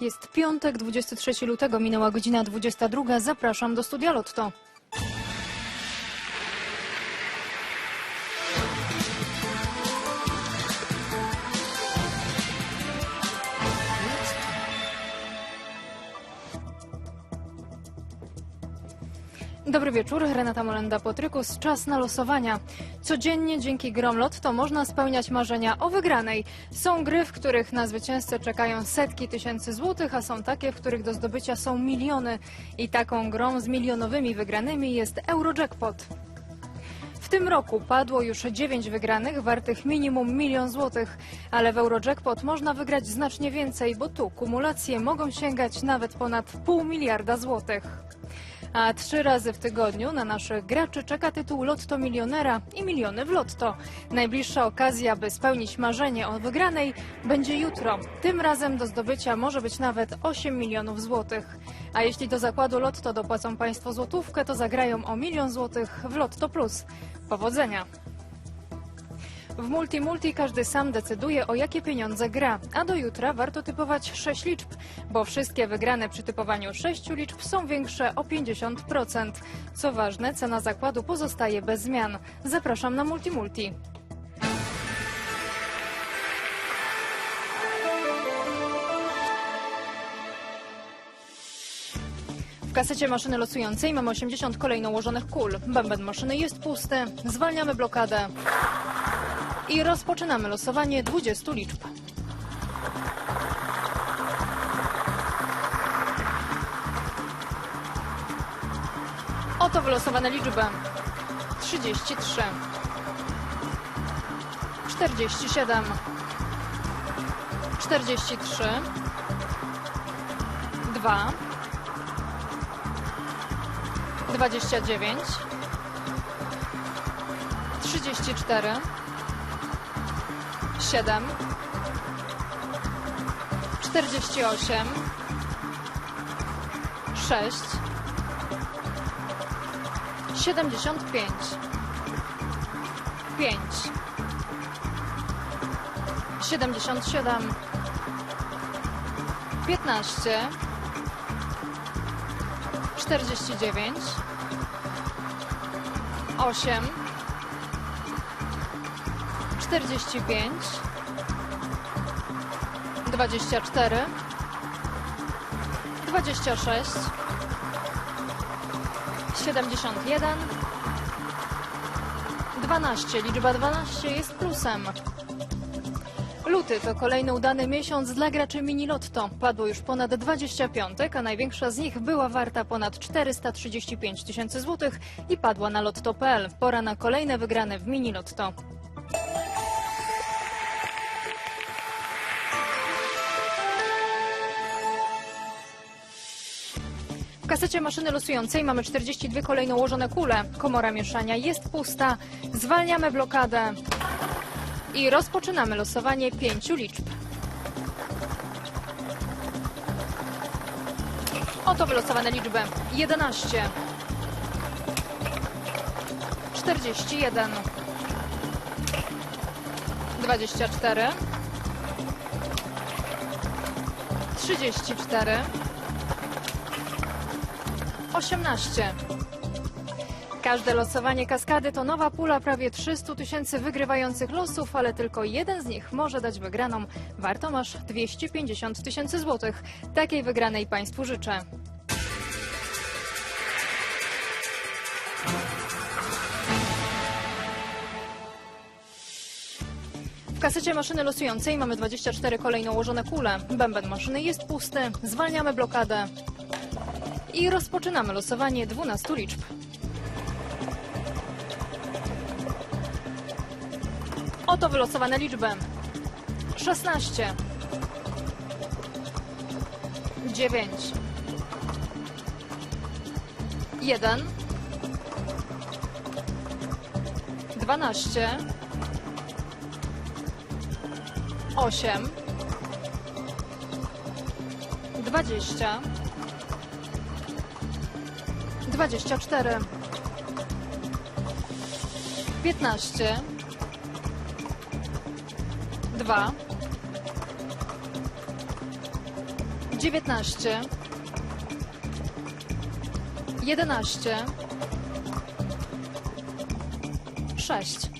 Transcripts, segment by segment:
Jest piątek, 23 lutego, minęła godzina 22. Zapraszam do studia Lotto. Dobry wieczór, Renata Molenda-Potrykus. Czas na losowania. Codziennie dzięki grom Lotto można spełniać marzenia o wygranej. Są gry, w których na zwycięzcę czekają setki tysięcy złotych, a są takie, w których do zdobycia są miliony. I taką grą z milionowymi wygranymi jest Eurojackpot. W tym roku padło już 9 wygranych wartych minimum milion złotych, ale w Eurojackpot można wygrać znacznie więcej, bo tu kumulacje mogą sięgać nawet ponad pół miliarda złotych. A trzy razy w tygodniu na naszych graczy czeka tytuł Lotto Milionera i miliony w Lotto. Najbliższa okazja, by spełnić marzenie o wygranej, będzie jutro. Tym razem do zdobycia może być nawet 8 milionów złotych. A jeśli do zakładu Lotto dopłacą Państwo złotówkę, to zagrają o milion złotych w Lotto Plus. Powodzenia! W Multi Multi każdy sam decyduje o jakie pieniądze gra, a do jutra warto typować 6 liczb, bo wszystkie wygrane przy typowaniu 6 liczb są większe o 50%. Co ważne, cena zakładu pozostaje bez zmian. Zapraszam na Multi Multi. W kasecie maszyny losującej mamy 80 kolejno ułożonych kul. Bęben maszyny jest pusty. Zwalniamy blokadę. I rozpoczynamy losowanie 20 liczb. Oto wylosowane liczby. 33 47 43 2 29 34 7 48 6 75 5 77 15 49 8 45 24 26 71 12. Liczba 12 jest plusem. Luty to kolejny udany miesiąc dla graczy Mini Lotto. Padło już ponad 20 piątek, a największa z nich była warta ponad 435 tysięcy złotych i padła na lotto.pl. Pora na kolejne wygrane w Mini Lotto. W kasecie maszyny losującej mamy 42 kolejno ułożone kule. Komora mieszania jest pusta. Zwalniamy blokadę. I rozpoczynamy losowanie pięciu liczb. Oto wylosowane liczby. 11 41 24 34 18 Każde losowanie kaskady to nowa pula prawie 300 tysięcy wygrywających losów, ale tylko jeden z nich może dać wygraną. Warto masz 250 tysięcy złotych. Takiej wygranej Państwu życzę. W kasecie maszyny losującej mamy 24 kolejno ułożone kule. Bęben maszyny jest pusty. Zwalniamy blokadę. I rozpoczynamy losowanie 12 liczb. Oto wylosowane liczby. 16 9 1 12 8 20 24 15 2 dziewiętnaście, jedenaście, sześć.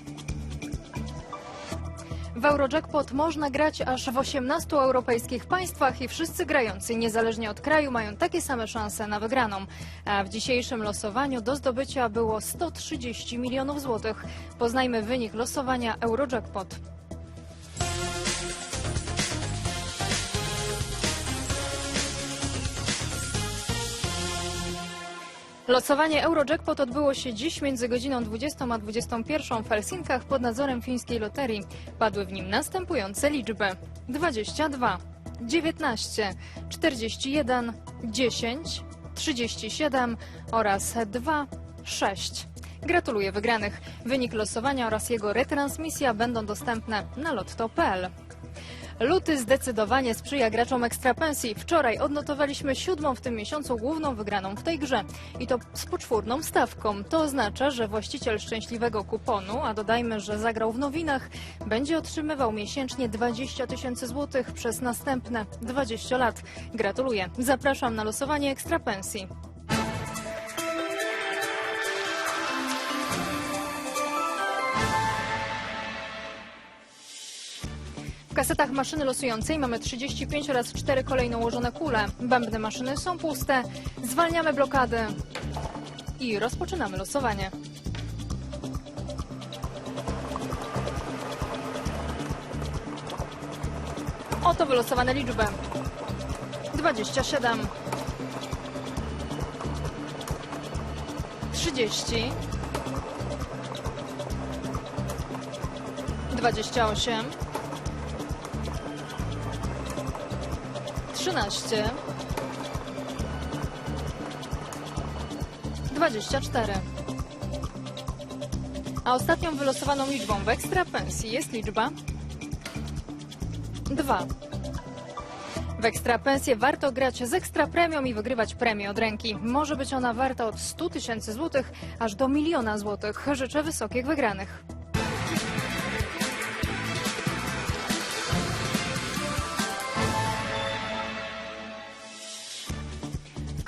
W Eurojackpot można grać aż w 18 europejskich państwach i wszyscy grający, niezależnie od kraju, mają takie same szanse na wygraną. A w dzisiejszym losowaniu do zdobycia było 130 milionów złotych. Poznajmy wynik losowania Eurojackpot. Losowanie Eurojackpot odbyło się dziś między godziną 20 a 21 w Helsinkach pod nadzorem fińskiej loterii. Padły w nim następujące liczby: 22, 19, 41, 10, 37 oraz 2, 6. Gratuluję wygranych. Wynik losowania oraz jego retransmisja będą dostępne na lotto.pl. Luty zdecydowanie sprzyja graczom ekstrapensji. Wczoraj odnotowaliśmy siódmą w tym miesiącu główną wygraną w tej grze. I to z poczwórną stawką. To oznacza, że właściciel szczęśliwego kuponu, a dodajmy, że zagrał w nowinach, będzie otrzymywał miesięcznie 20 tysięcy złotych przez następne 20 lat. Gratuluję. Zapraszam na losowanie ekstrapensji. Kasetach maszyny losującej mamy 35 oraz 4 kolejno ułożone kule. Bębny maszyny są puste. Zwalniamy blokady i rozpoczynamy losowanie. Oto wylosowane liczby. 27 30 28 13 24 A ostatnią wylosowaną liczbą w ekstra pensji jest liczba 2 w ekstra pensję warto grać z ekstra premią i wygrywać premię od ręki. Może być ona warta od 100 tysięcy złotych aż do miliona złotych. Życzę wysokich wygranych.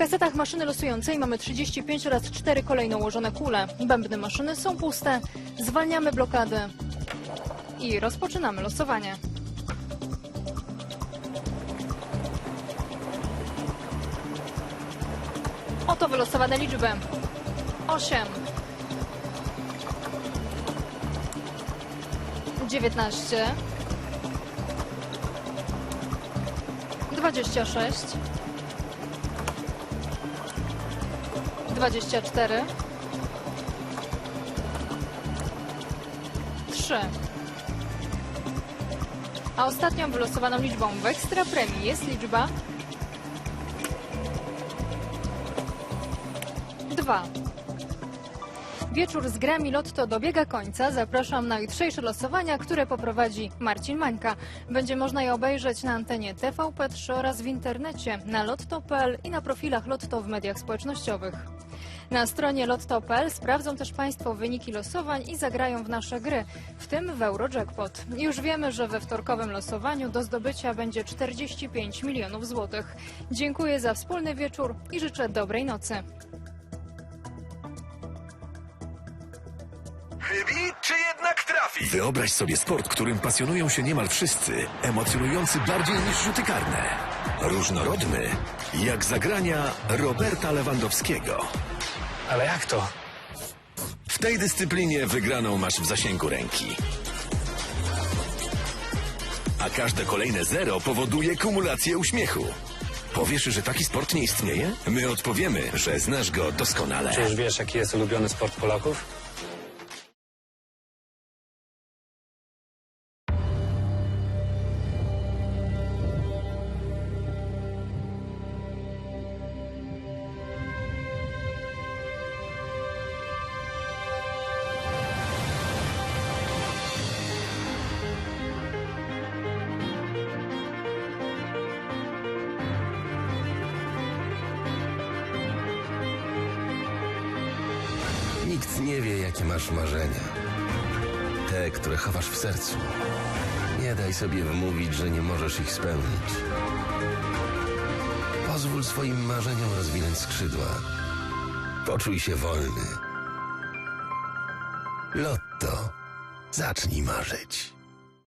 Kasetach maszyny losującej mamy 35 oraz 4 kolejno ułożone kule. Bębny maszyny są puste. Zwalniamy blokady i rozpoczynamy losowanie. Oto wylosowane liczby. 8 19 26 24 3 A ostatnią wylosowaną liczbą w ekstra premii jest liczba 2. Wieczór z grami Lotto dobiega końca. Zapraszam na jutrzejsze losowania, które poprowadzi Marcin Mańka. Będzie można je obejrzeć na antenie TVP3 oraz w internecie na lotto.pl i na profilach Lotto w mediach społecznościowych. Na stronie lotto.pl sprawdzą też Państwo wyniki losowań i zagrają w nasze gry, w tym w Eurojackpot. Już wiemy, że we wtorkowym losowaniu do zdobycia będzie 45 milionów złotych. Dziękuję za wspólny wieczór i życzę dobrej nocy. Chybi, czy jednak trafi? Wyobraź sobie sport, którym pasjonują się niemal wszyscy, emocjonujący bardziej niż rzuty karne. Różnorodny, jak zagrania Roberta Lewandowskiego. Ale jak to? W tej dyscyplinie wygraną masz w zasięgu ręki. A każde kolejne zero powoduje kumulację uśmiechu. Powiesz, że taki sport nie istnieje? My odpowiemy, że znasz go doskonale. Czyż wiesz, jaki jest ulubiony sport Polaków? Jakie masz marzenia. Te, które chowasz w sercu. Nie daj sobie wmówić, że nie możesz ich spełnić. Pozwól swoim marzeniom rozwinąć skrzydła. Poczuj się wolny. Lotto. Zacznij marzyć.